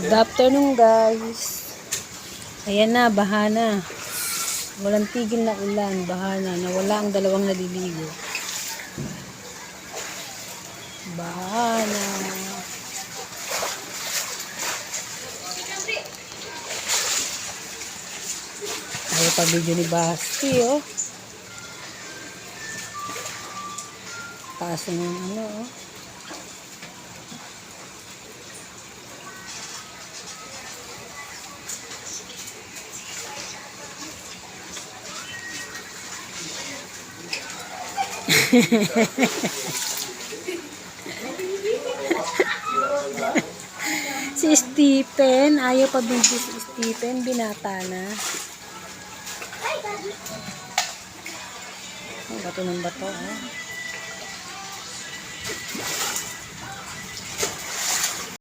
Good afternoon guys. Ayan na, baha na. Walang tigil na ulan, baha na. Nawala ang dalawang naliligo. Baha na. Ayaw pa video ni Basti, oh. Taas ng ano, oh. Si Stephen, ayaw pa video si Stephen, binata na. Ang bato ng bato, oh.